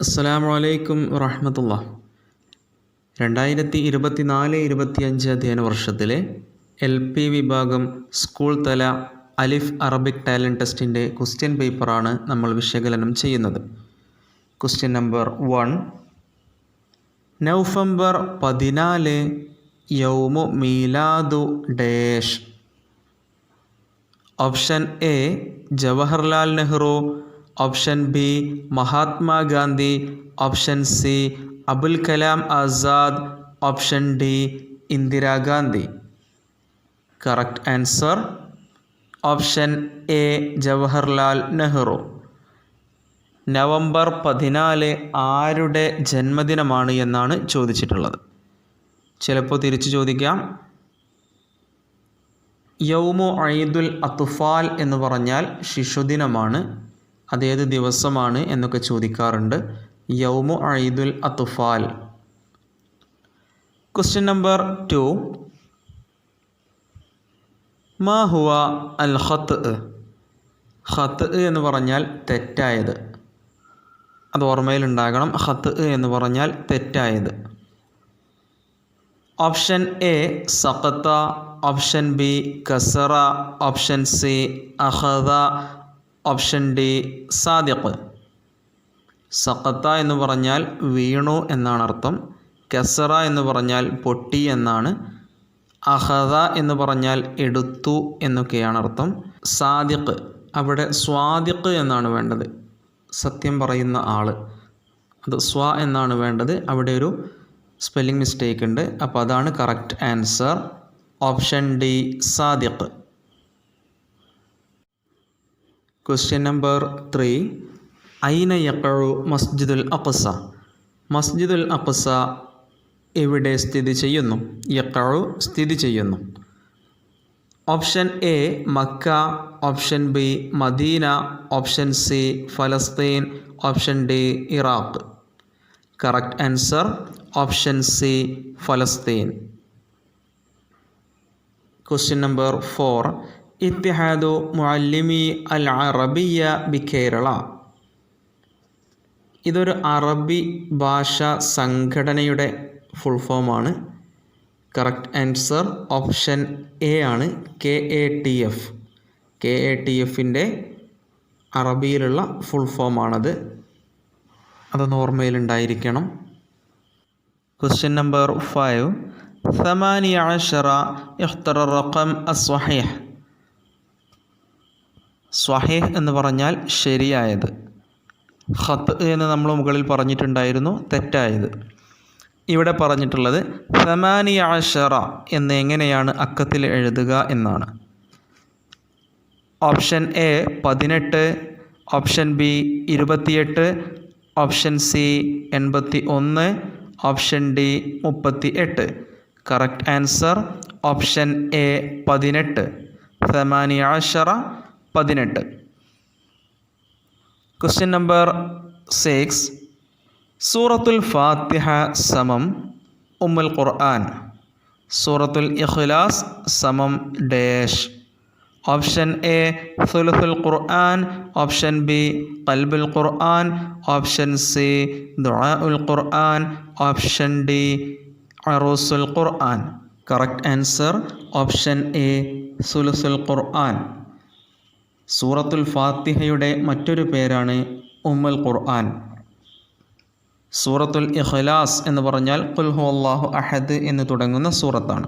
അസ്സലാമു അലൈക്കും വറഹമത്തുള്ള രണ്ടായിരത്തി ഇരുപത്തി ഇരുപത്തിയഞ്ച് അധ്യയന വർഷത്തിലെ എൽ പി വിഭാഗം സ്കൂൾ തല അലിഫ് അറബിക് ടാലന്റ് ടെസ്റ്റിന്റെ ക്വസ്റ്റ്യൻ പേപ്പറാണ് നമ്മൾ വിശകലനം ചെയ്യുന്നത്. ക്വസ്റ്റ്യൻ നമ്പർ വൺ നവംബർ പതിനാല് യൗമു മീലാദു dash. Option A Jawaharlal Nehru option B Mahatma Gandhi option C Abul Kalam Azad option D Indira Gandhi correct answer option A Jawaharlal Nehru November പതിനാല് ആരുടെ ജന്മദിനമാണ് എന്നാണ് ചോദിച്ചിട്ടുള്ളത്. ചിലപ്പോൾ തിരിച്ചു ചോദിക്കാം. യൗമു ഐദുൽ അത്തുഫാൽ എന്ന് പറഞ്ഞാൽ ശിശുദിനമാണ്. അതേത് ദിവസമാണ് എന്നൊക്കെ ചോദിക്കാറുണ്ട്. യൗമു ഐദുൽ അത്തുഫാൽ ക്വസ്റ്റ്യൻ നമ്പർ ടു മാ ഹുവ അൽ ഹത്ത് ഹത്ത് എന്ന് പറഞ്ഞാൽ തെറ്റായത്. അത് ഓർമ്മയിലുണ്ടാകണം ഹത്ത് എന്ന് പറഞ്ഞാൽ തെറ്റായത്. ഓപ്ഷൻ എ സഖത്ത ഓപ്ഷൻ ബി കസറ. ഓപ്ഷൻ സി അഹദ ഓപ്ഷൻ ഡി സാദിഖ്. സഖത്ത എന്ന് പറഞ്ഞാൽ വീണു എന്നാണ് അർത്ഥം. കസറ എന്ന് പറഞ്ഞാൽ പൊട്ടി എന്നാണ്. അഹദ എന്ന് പറഞ്ഞാൽ എടുത്തു എന്നൊക്കെയാണ് അർത്ഥം. സാദിഖ് അവിടെ സ്വാദിഖ് എന്നാണ് വേണ്ടത്. സത്യം പറയുന്ന ആൾ അത് സ്വ എന്നാണ് വേണ്ടത്. അവിടെ ഒരു സ്പെല്ലിംഗ് മിസ്റ്റേക്ക് ഉണ്ട്. അപ്പോൾ അതാണ് കറക്റ്റ് ആൻസർ. ഓപ്ഷൻ ഡി സാദിഖ്. ക്വസ്റ്റ്യൻ നമ്പർ ത്രീ ഐന യക്കഴു മസ്ജിദുൽ അഖസ? മസ്ജിദുൽ അഖസ എവിടെ സ്ഥിതി ചെയ്യുന്നു? യക്കഴു സ്ഥിതി ചെയ്യുന്നു. Option A Mecca. Option B Medina. Option C ഫലസ്തീൻ. Option D Iraq. Correct answer option C ഫലസ്തീൻ. ക്വസ്റ്റ്യൻ നമ്പർ ഫോർ ഇത്തിഹാദു മുഅല്ലിമി അൽ അറബിയ ബി കേരള ഇതൊരു അറബി ഭാഷാ സംഘടനയുടെ ഫുൾ ഫോമാണ് കറക്റ്റ് ആൻസർ ഓപ്ഷൻ എ ആണ് K A T F K A T എഫിൻ്റെ അറബിയിലുള്ള ഫുൾ ഫോമാണത് അതൊന്ന് ഓർമ്മയിലുണ്ടായിരിക്കണം ക്വസ്റ്റ്യൻ നമ്പർ ഫൈവ് ثمانية عشر اختر الرقم الصحيح സ്വഹീഹ് എന്ന് പറഞ്ഞാൽ ശരിയായത്. ഹത്ത് എന്ന് നമ്മൾ മുകളിൽ പറഞ്ഞിട്ടുണ്ടായിരുന്നു തെറ്റായത്. ഇവിടെ പറഞ്ഞിട്ടുള്ളത് സമാനിയ എന്ന് എങ്ങനെയാണ് അക്കത്തിൽ എഴുതുക എന്നാണ്. ഓപ്ഷൻ എ പതിനെട്ട് ഓപ്ഷൻ ബി ഇരുപത്തിയെട്ട് ഓപ്ഷൻ സി എൺപത്തി ഒന്ന് ഓപ്ഷൻ ഡി മുപ്പത്തി എട്ട് കറക്റ്റ് ആൻസർ ഓപ്ഷൻ എ പതിനെട്ട്. സമാനിയ പതിനെട്ട്. ക്വസ്റ്റ്യൻ നമ്പർ സിക്സ് സൂറത്തുൽ ഫാത്തിഹ സമം ഉമ്മുൽ ഖുർആൻ. സൂറത്തുൽ ഇഖ്ലാസ് സമം ഡേഷ്. ഓപ്ഷൻ എ സുലുസുൽ ഖുർആൻ. ഓപ്ഷൻ ബി കൽബുൽ ഖുർആൻ. ഓപ്ഷൻ സി ദുആ ഉൽ ഖുർആൻ. ഓപ്ഷൻ ഡി അറൂസുൽ ഖുർആൻ. കറക്റ്റ് ആൻസർ ഓപ്ഷൻ എ സുലുസുൽ ഖുർആൻ. സൂറത്തുൽ ഫാത്തിഹയുടെ മറ്റൊരു പേരാണ് ഉമ്മൽ ഖുർആൻ. സൂറത്തുൽ ഇഖ്ലാസ് എന്ന് പറഞ്ഞാൽ കുൽഹു അഹദ് എന്ന് തുടങ്ങുന്ന സൂറത്താണ്.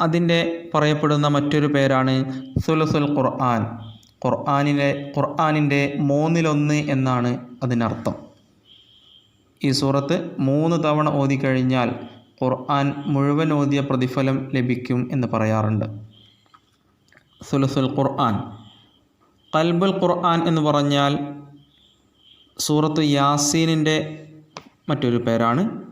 അതിന്റെ പറയപ്പെടുന്ന മറ്റൊരു പേരാണ് സുലസുൽ ഖുർആൻ. ഖുർആാനിലെ ഖുർആാനിന്റെ മൂന്നിലൊന്ന് എന്നാണ് അതിനർത്ഥം. ഈ സൂറത്ത് മൂന്ന് തവണ ഓതിക്കഴിഞ്ഞാൽ ഖുർആൻ മുഴുവൻ ഓതിയ പ്രതിഫലം ലഭിക്കും എന്ന് പറയാറുണ്ട്. സുലസുൽ ഖുർആൻ. കൽബുൽ ഖുർആൻ എന്ന് പറഞ്ഞാൽ സൂറത്ത് യാസീനിന്റെ മറ്റൊരു പേരാണ്.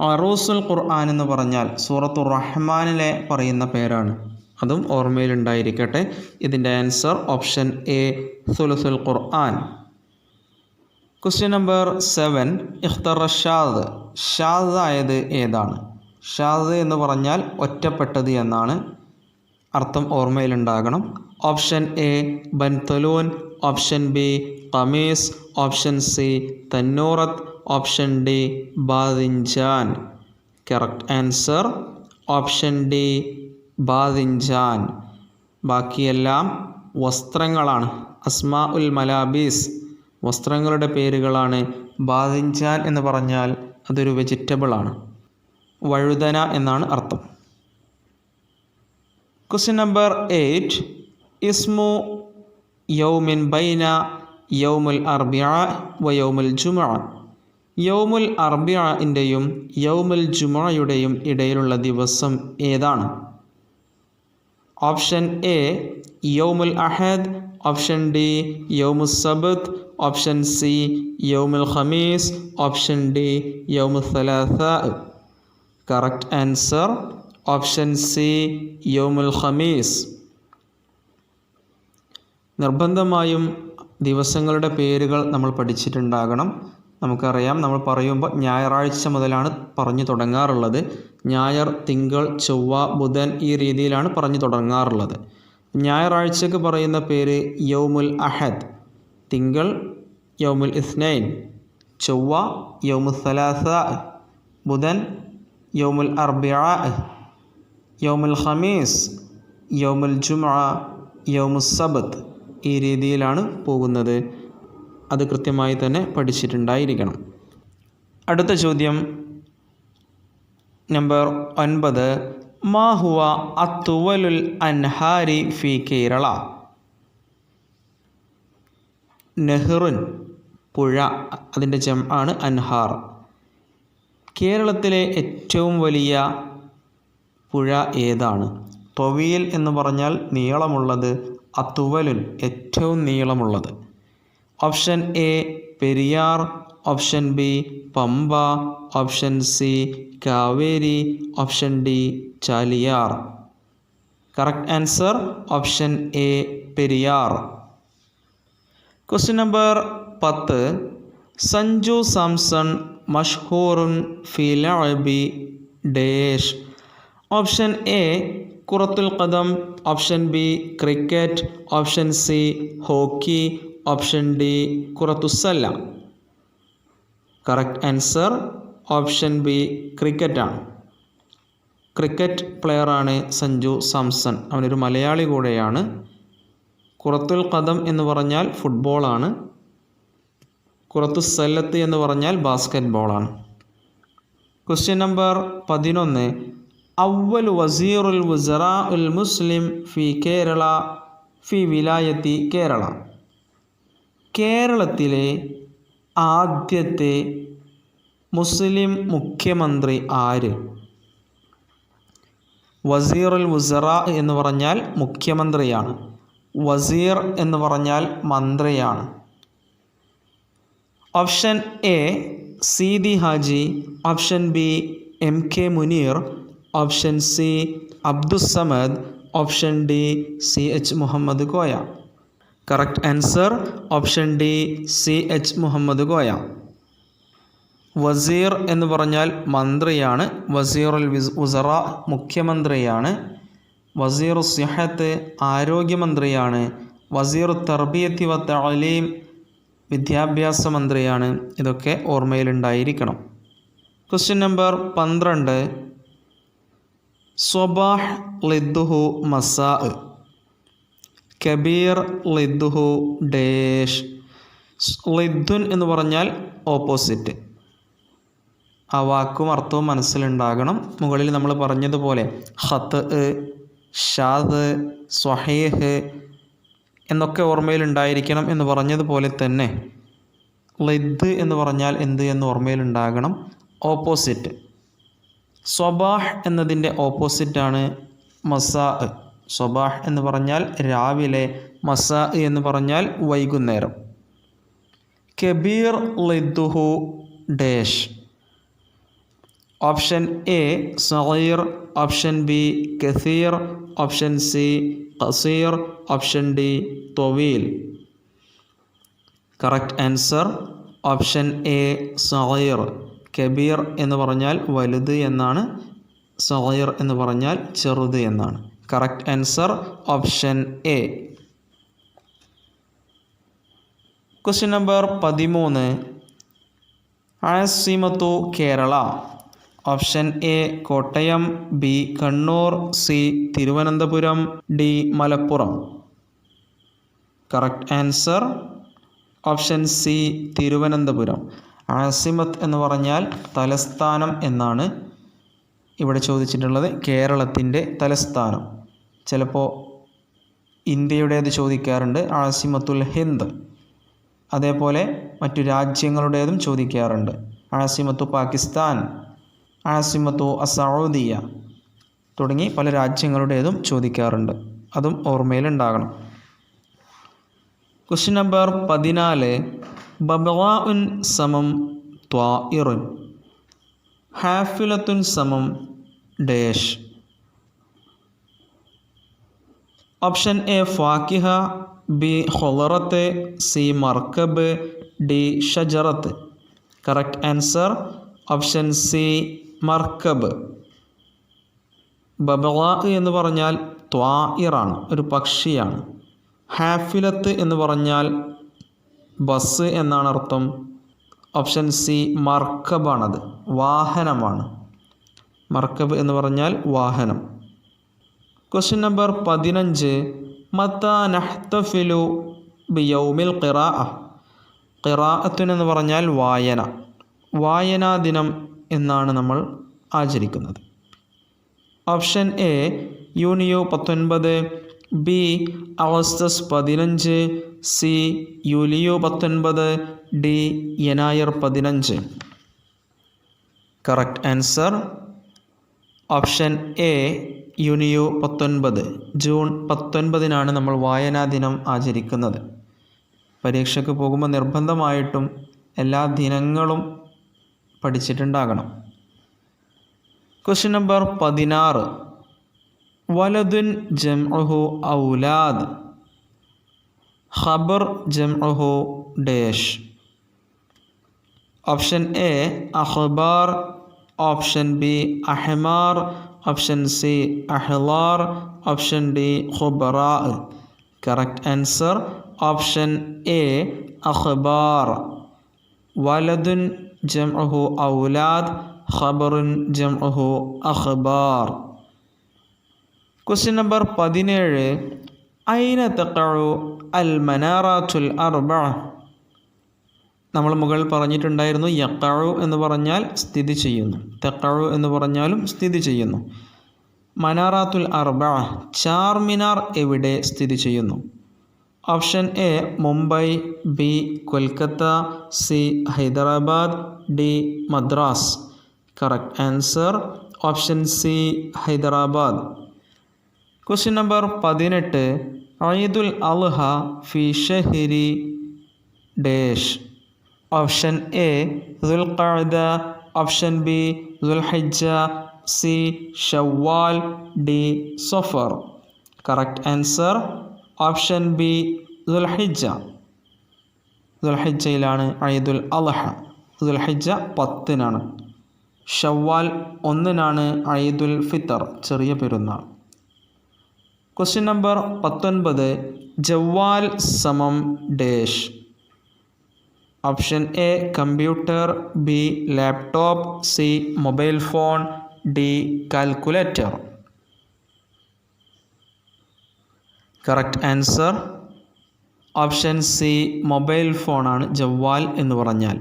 അറൂസുൽ ഖുർആൻ എന്ന് പറഞ്ഞാൽ സൂറത്തു റഹ്മാനിലെ പറയുന്ന പേരാണ്. അതും ഓർമ്മയിലുണ്ടായിരിക്കട്ടെ. ഇതിന്റെ ആൻസർ ഓപ്ഷൻ എ സുലസുൽ ഖുർആൻ. ക്വസ്റ്റ്യൻ നമ്പർ സെവൻ ഇഖ്തർ ഷാദ്. ഷാദ് ആയത് ഏതാണ്? ഷാദ് എന്ന് പറഞ്ഞാൽ ഒറ്റപ്പെട്ടത് എന്നാണ് അർത്ഥം ഓർമ്മയിലുണ്ടാകണം. ഓപ്ഷൻ എ ബൻതലൂൻ ഓപ്ഷൻ ബി ഖമീസ് ഓപ്ഷൻ സി തന്നൂറത്ത് ഓപ്ഷൻ ഡി ബാദിൻജാൻ കറക്റ്റ് ആൻസർ ഓപ്ഷൻ ഡി ബാദിൻജാൻ ബാക്കിയെല്ലാം വസ്ത്രങ്ങളാണ്. അസ്മാ ഉൽ മലാബീസ്. വസ്ത്രങ്ങളുടെ പേരുകളാണ് ബാദിൻജാൻ എന്ന് പറഞ്ഞാൽ അതൊരു വെജിറ്റബിൾ ആണ്. വഴുതന എന്നാണ് അർത്ഥം. ക്വസ്റ്റ്യൻ നമ്പർ എയ്റ്റ് ഇസ്മു യൗമിൻ ബൈന യൗമുൽ അർബിയ വ യൗമുൽ ജുമ യൗമുൽ അർബിയന്റെയും യൗമുൽ ജുമയുടെയും ഇടയിലുള്ള ദിവസം ഏതാണ്? ഓപ്ഷൻ എ യൗമുൽ അഹദ് ഓപ്ഷൻ ഡി യൗമു സബത്ത് ഓപ്ഷൻ സി യൗമുൽ ഖമീസ് ഓപ്ഷൻ ഡി യൗമു സലാസ കറക്റ്റ് ആൻസർ ഓപ്ഷൻ സി യൗമുൽ ഖമീസ് നിർബന്ധമായും ദിവസങ്ങളുടെ പേരുകൾ നമ്മൾ പഠിച്ചിട്ടുണ്ടാകണം. നമുക്കറിയാം നമ്മൾ പറയുമ്പോൾ ഞായറാഴ്ച മുതലാണ് പറഞ്ഞു തുടങ്ങാറുള്ളത്. ഞായർ തിങ്കൾ ചൊവ്വ ബുധൻ ഈ രീതിയിലാണ് പറഞ്ഞു തുടങ്ങാറുള്ളത്. ഞായറാഴ്ചക്ക് പറയുന്ന പേര് യൗമുൽ അഹദ് തിങ്കൾ യൗമുൽ ഇസ്നൈൻ ചൊവ്വ യൗമുൽ സലാസ ബുധൻ യൗമുൽ അർബിയ യൗമുൽ ഹമീസ് യൗമുൽ ജുമ യൗമുൽ സബത്ത് ഈ രീതിയിലാണ് പോകുന്നത്. അത് കൃത്യമായി തന്നെ പഠിച്ചിട്ടുണ്ടായിരിക്കണം. അടുത്ത ചോദ്യം നമ്പർ ഒൻപത്. മാഹുവ അത്തുവലുൽ അൻഹാരി ഫി കേരള. നെഹ്റുൻ പുഴ അതിന്റെ ജം ആണ് അൻഹാർ. കേരളത്തിലെ ഏറ്റവും വലിയ പുഴ ഏതാണ്? തൊവിയൽ എന്ന് പറഞ്ഞാൽ നീളമുള്ളത് അത്തുവലുൻ ഏറ്റവും നീളമുള്ളത്. Option A Periyar. Option B Pamba. Option C Kaveri. Option D Chaliyar. Correct answer option A Periyar. Question number പത്ത്. സഞ്ജു സാംസൺ മഷ്ഹൂറുൻ ഫിലബി ഡേഷ്. ഓപ്ഷൻ എ കുറത്തുൽ ഖദം option B cricket option C hockey option D കുറത്തുസല്ല. Correct answer option B ക്രിക്കറ്റാണ്. Cricket പ്ലെയറാണ് സഞ്ജു സാംസൺ. അവനൊരു മലയാളി കൂടെയാണ്. കുറത്തുൽ ഖദം എന്ന് പറഞ്ഞാൽ ഫുട്ബോളാണ്. കുറത്തു സെല്ലത്ത് എന്ന് പറഞ്ഞാൽ ബാസ്ക്കറ്റ് ബോളാണ് ക്വസ്റ്റ്യൻ നമ്പർ പതിനൊന്ന്. അവൽ വസീറുൽ വുസറ ഉൽ മുസ്ലിം ഫി കേരള ഫി വിലായത്തി കേരള. കേരളത്തിലെ ആദ്യത്തെ മുസ്ലിം മുഖ്യമന്ത്രി ആര്? വസീറുൽ വുസറ എന്ന് പറഞ്ഞാൽ മുഖ്യമന്ത്രിയാണ്. വസീർ എന്ന് പറഞ്ഞാൽ മന്ത്രിയാണ്. Option A Seethi Haji option B M K Muneer option C Abdussamad option D C H Muhammad Koya correct answer option D C H Muhammad Koya വസീർ എന്ന് പറഞ്ഞാൽ മന്ത്രിയാണ്. വസീറുൽ വിസ് ഉസറ മുഖ്യമന്ത്രിയാണ്. വസീർ സിഹത്ത് ആരോഗ്യമന്ത്രിയാണ്. വസീർ തർബിയത്തി വ വിദ്യാഭ്യാസ മന്ത്രിയാണ്. ഇതൊക്കെ ഓർമ്മയിലുണ്ടായിരിക്കണം ക്വസ്റ്റ്യൻ നമ്പർ പന്ത്രണ്ട്. സ്വബാഹ് ലിദ്ദുഹു മസാ കബീർ ലിദ്ദുഹു ഡേഷ്. ലിദ്ദുൻ എന്ന് പറഞ്ഞാൽ ഓപ്പോസിറ്റ്. ആ വാക്കും അർത്ഥവും മനസ്സിലുണ്ടാകണം. മുകളിൽ നമ്മൾ പറഞ്ഞതുപോലെ ഹത്ത് ഷാദ് സ്വഹേഹ് എന്നൊക്കെ ഓർമ്മയിലുണ്ടായിരിക്കണം എന്ന് പറഞ്ഞതുപോലെ തന്നെ. ലിദ് എന്ന് പറഞ്ഞാൽ എന്ത് എന്ന് ഓർമ്മയിലുണ്ടാകണം. ഓപ്പോസിറ്റ്. സ്വബാഹ് എന്നതിന്റെ ഓപ്പോസിറ്റാണ് മസാ. സ്വബാഹ് എന്ന് പറഞ്ഞാൽ രാവിലെ മസാ എന്ന് പറഞ്ഞാൽ വൈകുന്നേരം. കബീർ ലിദ്ദുഹു ഡേഷ്. ഓപ്ഷൻ എ സഹീർ ഓപ്ഷൻ ബി കസീർ. ഓപ്ഷൻ സി കസീർ. ഓപ്ഷൻ ഡി തൊവീൽ. കറക്റ്റ് ആൻസർ ഓപ്ഷൻ എ സഗീർ. കബീർ എന്ന് പറഞ്ഞാൽ വലുത് എന്നാണ് സഗീർ എന്ന് പറഞ്ഞാൽ ചെറുത് എന്നാണ്. Correct answer option A question number പതിമൂന്ന്. ആസിമത്തു Kerala. Option A Kottayam. B Kannur. C Thiruvananthapuram. D Malappuram. Correct answer option C Thiruvananthapuram. ആസിമത്ത് എന്ന് പറഞ്ഞാൽ തലസ്ഥാനം എന്നാണ് ഇവിടെ ചോദിച്ചിട്ടുള്ളത്. കേരളത്തിന്റെ തലസ്ഥാനം. ചിലപ്പോൾ ഇന്ത്യയുടേത് ചോദിക്കാറുണ്ട്. ആസിമത്തുൽ ഹിന്ദ്. അതേപോലെ മറ്റു രാജ്യങ്ങളുടേതും ചോദിക്കാറുണ്ട്. ആസിമത്തു പാകിസ്ഥാൻ ആസിമത്തു അസൗദിയ തുടങ്ങി പല രാജ്യങ്ങളുടേതും ചോദിക്കാറുണ്ട്. അതും ഓർമ്മയിലുണ്ടാകണം. ക്വസ്റ്റ്യൻ നമ്പർ പതിനാല്. ബബവാഉൻ സമം ത്വാഇറുൻ. ഹാഫിലത്തുൻ സമം ഡേഷ്. ഓപ്ഷൻ എ ഫാക്കിഹ ബി ഹൊളറത്ത് സി മർക്കബ് ഡി ഷജറത്ത്. കറക്റ്റ് ആൻസർ ഓപ്ഷൻ സി മർക്കബ്. ബബള എന്ന് പറഞ്ഞാൽ ത്വായിറാണ് ഒരു പക്ഷിയാണ്. ഹാഫിലത്ത് എന്ന് പറഞ്ഞാൽ ബസ് എന്നാണ് അർത്ഥം. ഓപ്ഷൻ സി മർക്കബാണത്. വാഹനമാണ്. മർക്കബ് എന്ന് പറഞ്ഞാൽ വാഹനം. ക്വസ്റ്റ്യൻ നമ്പർ പതിനഞ്ച്. മത്ത നഹ്തഫിലു ബിയൗമിൽ ഖിറാ എന്ന് പറഞ്ഞാൽ വായന. വായനാ ദിനം എന്നാണ് നമ്മൾ ആചരിക്കുന്നത്. ഓപ്ഷൻ എ യൂണിയോ പത്തൊൻപത്. ബി അഗസ്തസ് പതിനഞ്ച് സി യുലിയോ പത്തൊൻപത് ഡി യനായർ പതിനഞ്ച്. കറക്റ്റ് ആൻസർ ഓപ്ഷൻ എ യുനിയോ പത്തൊൻപത്. ജൂൺ പത്തൊൻപതിനാണ് നമ്മൾ വായനാ ദിനം ആചരിക്കുന്നത്. പരീക്ഷയ്ക്ക് പോകുമ്പോൾ നിർബന്ധമായിട്ടും എല്ലാ ദിനങ്ങളും പഠിച്ചിട്ടുണ്ടാകണം. ക്വസ്റ്റ്യൻ നമ്പർ പതിനാറ്. വലതുൻ ജംഉഹു ഔലാദ്. ഖബർ ജംഉഹു ഡേഷ്. ഓപ്ഷൻ എ അഖ്ബാർ. ഓപ്ഷൻ ബി അഹ്മാർ. ഓപ്ഷൻ സി അഹ്ലാർ. ഓപ്ഷൻ ഡി ഖുബറാ കറക്റ്റ് ആൻസർ ഓപ്ഷൻ എ അഖ്ബാർ. വലതുൻ ജംഉഹു ഔലാദ്. ഖബറുൻ ജംഉഹു അഖ്ബാർ. ക്വസ്റ്റ്യൻ നമ്പർ പതിനേഴ്. ഐന തക്കഴു അൽ മനാറാത്തുൽ അർബ നമ്മൾ മുകളിൽ പറഞ്ഞിട്ടുണ്ടായിരുന്നു യക്കഴു എന്ന് പറഞ്ഞാൽ സ്ഥിതി ചെയ്യുന്നു. തെക്കഴു എന്ന് പറഞ്ഞാലും സ്ഥിതി ചെയ്യുന്നു. മനാറാത്തുൽ അർബ ചാർമിനാർ എവിടെ സ്ഥിതി ചെയ്യുന്നു? Option A Mumbai B Kolkata C Hyderabad D Madras. Correct answer option C Hyderabad. Question number പതിനെട്ട്. ഐദുൽ അൽഹ ഫി ഷഹരി ഡേഷ്. ഓപ്ഷൻ എ ദുൽഖഅദ. ഓപ്ഷൻ ബി ദുൽഹിജ്ജ. സി ഷവ്വാൽ. ഡി സഫർ. കറക്റ്റ് ആൻസർ ഓപ്ഷൻ ബി ദുൽഹിജ്ജ. ദുൽഹിജ്ജയിലാണ് ഐദുൽ അൽഹ. ദുൽഹിജ്ജ പത്തിനാണ്. ഷവ്വാൽ ഒന്നിനാണ് ഐദുൽ ഫിത്തർ ചെറിയ പെരുന്നാൾ. ക്വസ്റ്റ്യൻ നമ്പർ പത്തൊൻപത് ജവ്വാൽ സമം dash. Option A computer B laptop C mobile phone D calculator correct answer option C mobile ഫോണാണ് ജവ്വാൽ എന്ന് പറഞ്ഞാൽ.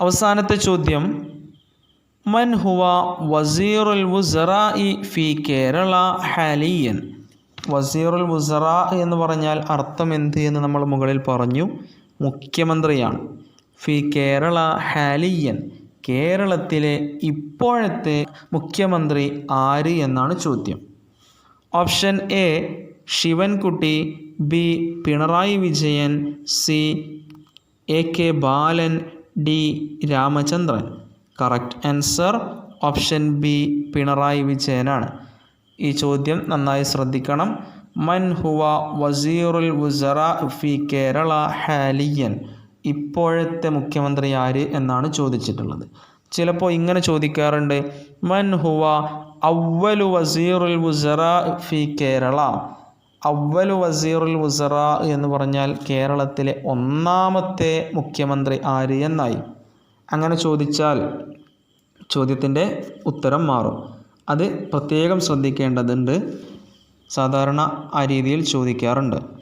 അവസാനത്തെ ചോദ്യം മൻ ഹുവ വസീറുൽ വുസറായി ഫി കേരള ഹാലിയൻ. വസീറുൽ വുസറ എന്ന് പറഞ്ഞാൽ അർത്ഥം എന്ത് എന്ന് നമ്മൾ മുകളിൽ പറഞ്ഞു. മുഖ്യമന്ത്രിയാണ്. ഫി കേരള ഹാലിയൻ. കേരളത്തിലെ ഇപ്പോഴത്തെ മുഖ്യമന്ത്രി ആര് എന്നാണ് ചോദ്യം. Option A Sivankutty. B Pinarayi Vijayan. C A K Balan. D Ramachandran. Correct answer option B Pinarayi വിജയനാണ്. ഈ ചോദ്യം നന്നായി ശ്രദ്ധിക്കണം. മൻ ഹുവ വസീറുൽ വുസറ ഫി കേരള ഹാലിയൻ. ഇപ്പോഴത്തെ മുഖ്യമന്ത്രി ആര് എന്നാണ് ചോദിച്ചിട്ടുള്ളത്. ചിലപ്പോൾ ഇങ്ങനെ ചോദിക്കാറുണ്ട്. മൻ ഹുവ അവലു വസീറുൽ വുസറ ഫി കേരള. അവലു വസീറുൽ വുസറ എന്ന് പറഞ്ഞാൽ കേരളത്തിലെ ഒന്നാമത്തെ മുഖ്യമന്ത്രി ആര് എന്നായി? അങ്ങനെ ചോദിച്ചാൽ ചോദ്യത്തിന്റെ ഉത്തരം മാറും. അത് പ്രത്യേകം ശ്രദ്ധിക്കേണ്ടതുണ്ട്. സാധാരണ ആ രീതിയിൽ ചോദിക്കാറുണ്ട്.